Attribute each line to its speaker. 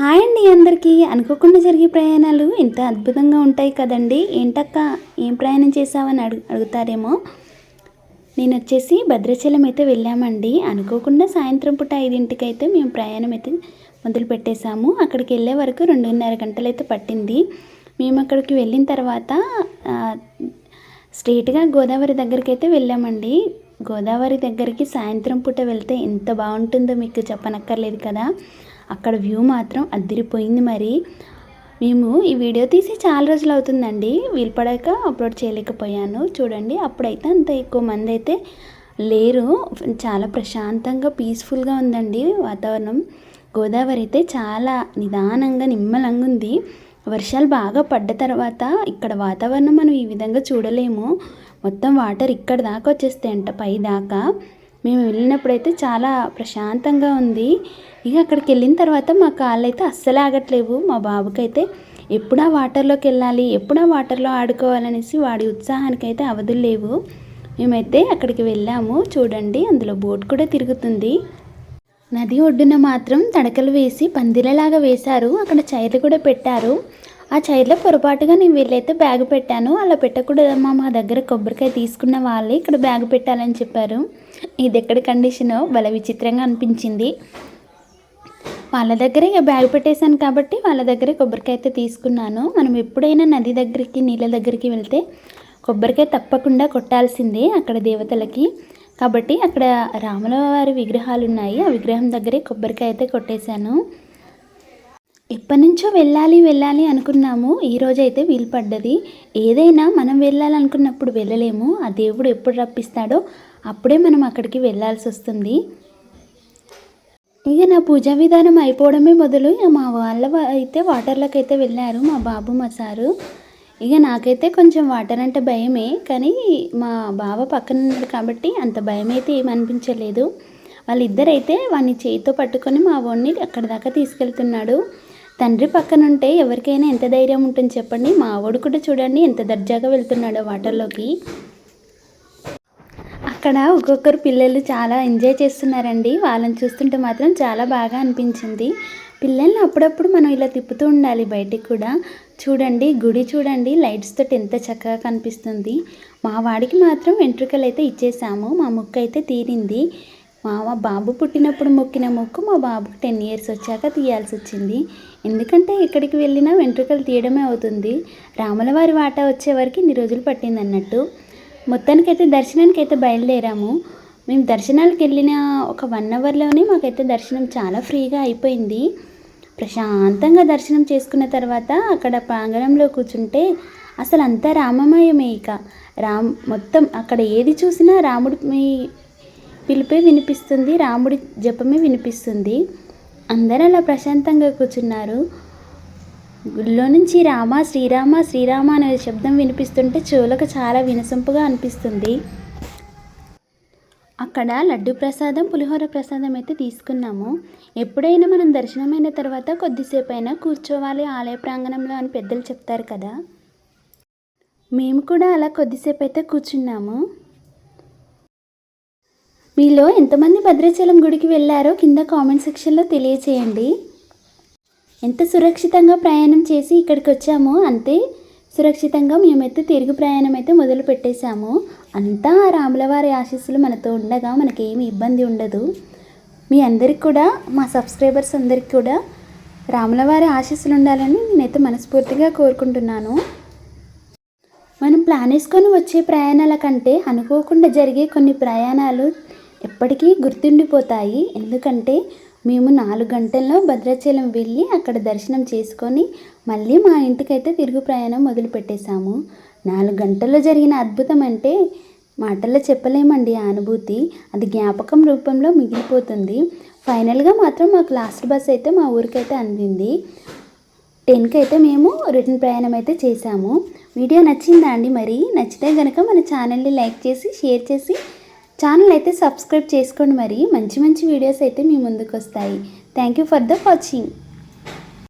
Speaker 1: Hi అండి అందరికీ. అనుకోకుండా జరిగే ప్రయాణాలు ఎంత అద్భుతంగా ఉంటాయి కదండి. ఏంటక్క ఏం ప్రయాణం చేసావని అడుగు అడుగుతారేమో? నేను వచ్చేసి భద్రాచలం అయితే వెళ్ళామండి. అనుకోకుండా సాయంత్రం పూట ఐదింటికి అయితే మేము ప్రయాణం అయితే మొదలు పెట్టేశాము. అక్కడికి వెళ్ళే వరకు రెండున్నర గంటలు అయితే పట్టింది. మేము అక్కడికి వెళ్ళిన తర్వాత స్ట్రేట్గా గోదావరి దగ్గరికి అయితే వెళ్ళామండి. గోదావరి దగ్గరికి సాయంత్రం పూట వెళ్తే ఎంత బాగుంటుందో మీకు చెప్పనక్కర్లేదు కదా. అక్కడ వ్యూ మాత్రం అదిరిపోయింది మరి. మేము ఈ వీడియో తీసి చాలా రోజులు అవుతుందండి. వీలు పడాక అప్లోడ్ చేయలేకపోయాను. చూడండి అప్పుడైతే అంత ఎక్కువ మంది అయితే లేరు. చాలా ప్రశాంతంగా పీస్ఫుల్గా ఉందండి వాతావరణం. గోదావరి అయితే చాలా నిదానంగా నిమ్మలంగా ఉంది. వర్షాలు బాగా పడ్డ తర్వాత ఇక్కడ వాతావరణం మనం ఈ విధంగా చూడలేము. మొత్తం వాటర్ ఇక్కడ దాకా వచ్చేస్తాయంట పై దాకా. మేము వెళ్ళినప్పుడైతే చాలా ప్రశాంతంగా ఉంది. ఇక అక్కడికి వెళ్ళిన తర్వాత మా కాళ్ళు అయితే అస్సలు ఆగట్లేవు. మా బాబుకైతే ఎప్పుడా వాటర్లోకి వెళ్ళాలి ఎప్పుడా వాటర్లో ఆడుకోవాలనేసి వాడి ఉత్సాహానికి అయితే అవధులు లేవు. మేమైతే అక్కడికి వెళ్ళాము. చూడండి అందులో బోట్ కూడా తిరుగుతుంది. నది ఒడ్డున మాత్రం తడకలు వేసి పందిరలాగా వేశారు. అక్కడ చైర్లు కూడా పెట్టారు. ఆ చైర్లో పొరపాటుగా నేను వీళ్ళైతే బ్యాగ్ పెట్టాను. అలా పెట్టకూడదమ్మా మా దగ్గర కొబ్బరికాయ తీసుకున్న వాళ్ళే ఇక్కడ బ్యాగ్ పెట్టాలని చెప్పారు. ఇది ఎక్కడ కండిషనో బల విచిత్రంగా అనిపించింది. వాళ్ళ దగ్గరే ఇక బ్యాగ్ పెట్టేశాను కాబట్టి వాళ్ళ దగ్గరే కొబ్బరికాయ అయితే తీసుకున్నాను. మనం ఎప్పుడైనా నది దగ్గరికి నీళ్ళ దగ్గరికి వెళ్తే కొబ్బరికాయ తప్పకుండా కొట్టాల్సిందే అక్కడ దేవతలకి. కాబట్టి అక్కడ రాముల వారి విగ్రహాలు ఉన్నాయి. ఆ విగ్రహం దగ్గరే కొబ్బరికాయ అయితే కొట్టేశాను. ఎప్పటి నుంచో వెళ్ళాలి వెళ్ళాలి అనుకున్నాము. ఈ రోజు అయితే వీలు పడ్డది. ఏదైనా మనం వెళ్ళాలనుకున్నప్పుడు వెళ్ళలేము. ఆ దేవుడు ఎప్పుడు రప్పిస్తాడో అప్పుడే మనం అక్కడికి వెళ్ళాల్సి వస్తుంది. ఇక నా పూజా విధానం అయిపోవడమే మొదలు. మా వాళ్ళ అయితే వాటర్లోకి అయితే వెళ్ళారు మా బాబు మా సారు. ఇక నాకైతే కొంచెం వాటర్ అంటే భయమే కానీ మా బావ పక్కన ఉన్నాడు కాబట్టి అంత భయం అయితే ఏమనిపించలేదు వాళ్ళిద్దరైతే వాడిని చేయితో పట్టుకొని మా వాడిని అక్కడ దాకా తీసుకెళ్తున్నాడు. తండ్రి పక్కన ఉంటే ఎవరికైనా ఎంత ధైర్యం ఉంటుంది చెప్పండి. మా వాడు కూడా చూడండి ఎంత దర్జాగా వెళ్తున్నాడో వాటర్లోకి. అక్కడ ఒక్కొక్కరు పిల్లలు చాలా ఎంజాయ్ చేస్తున్నారండి. వాళ్ళని చూస్తుంటే మాత్రం చాలా బాగా అనిపించింది. పిల్లల్ని అప్పుడప్పుడు మనం ఇలా తిప్పుతూ ఉండాలి బయటికి కూడా. చూడండి గుడి చూడండి లైట్స్ తోటి ఎంత చక్కగా కనిపిస్తుంది. మా వాడికి మాత్రం వెంట్రుకలు అయితే ఇచ్చేసాము. మా ముక్కు అయితే తీరింది. మా బాబు పుట్టినప్పుడు మొక్కిన మొక్కు మా బాబుకి టెన్ ఇయర్స్ వచ్చాక తీయాల్సి వచ్చింది. ఎందుకంటే ఎక్కడికి వెళ్ళినా వెంట్రుకలు తీయడమే అవుతుంది. రాములవారి వాట వచ్చే వరకు ఇన్ని రోజులు పట్టింది అన్నట్టు మొత్తానికైతే దర్శనానికి అయితే బయలుదేరాము. మేము దర్శనాలకు వెళ్ళిన ఒక వన్ అవర్లోనే మాకైతే దర్శనం చాలా ఫ్రీగా అయిపోయింది. ప్రశాంతంగా దర్శనం చేసుకున్న తర్వాత అక్కడ ప్రాంగణంలో కూర్చుంటే అసలు అంతా రామమయమే ఇక. రామ్ మొత్తం అక్కడ ఏది చూసినా రాముడి మీ పిలిపే వినిపిస్తుంది రాముడి జపమే వినిపిస్తుంది. అందరూ అలా ప్రశాంతంగా కూర్చున్నారు. గుళ్ళో నుంచి రామ శ్రీరామ శ్రీరామ అనే శబ్దం వినిపిస్తుంటే చెవులకు చాలా వినసొంపుగా అనిపిస్తుంది. అక్కడ లడ్డు ప్రసాదం పులిహోర ప్రసాదం అయితే తీసుకున్నాము. ఎప్పుడైనా మనం దర్శనమైన తర్వాత కొద్దిసేపు అయినా కూర్చోవాలి ఆలయ ప్రాంగణంలో అని పెద్దలు చెప్తారు కదా. మేము కూడా అలా కొద్దిసేపు అయితే కూర్చున్నాము. మీలో ఎంతమంది భద్రాచలం గుడికి వెళ్ళారో కింద కామెంట్ సెక్షన్లో తెలియచేయండి. ఎంత సురక్షితంగా ప్రయాణం చేసి ఇక్కడికి వచ్చామో అంతే సురక్షితంగా మేమైతే తిరుగు ప్రయాణం అయితే మొదలు పెట్టేశాము. అంతా ఆ రాములవారి ఆశీస్సులు మనతో ఉండగా మనకేమి ఇబ్బంది ఉండదు. మీ అందరికి కూడా మా సబ్స్క్రైబర్స్ అందరికి కూడా రాములవారి ఆశీస్సులు ఉండాలని నేనైతే మనస్ఫూర్తిగా కోరుకుంటున్నాను. మనం ప్లాన్ వేసుకొని వచ్చే ప్రయాణాల కంటే అనుకోకుండా జరిగే కొన్ని ప్రయాణాలు ఎప్పటికీ గుర్తుండిపోతాయి. ఎందుకంటే మేము నాలుగు గంటల్లో భద్రాచలం వెళ్ళి అక్కడ దర్శనం చేసుకొని మళ్ళీ మా ఇంటికైతే తిరుగు ప్రయాణం మొదలుపెట్టేశాము. నాలుగు గంటల్లో జరిగిన అద్భుతం అంటే మాటల్లో చెప్పలేమండి ఆ అనుభూతి. అది జ్ఞాపకం రూపంలో మిగిలిపోతుంది. ఫైనల్గా మాత్రం మాకు లాస్ట్ బస్ అయితే మా ఊరికైతే అందింది. టెన్కి అయితే మేము రిటర్న్ ప్రయాణం అయితే చేశాము. వీడియో నచ్చిందా అండి మరి? నచ్చితే కనుక మన ఛానల్ని లైక్ చేసి షేర్ చేసి ఛానల్ అయితే సబ్స్క్రైబ్ చేసుకోండి మరి. మంచి మంచి వీడియోస్ అయితే మీ ముందుకు వస్తాయి thank you for the watching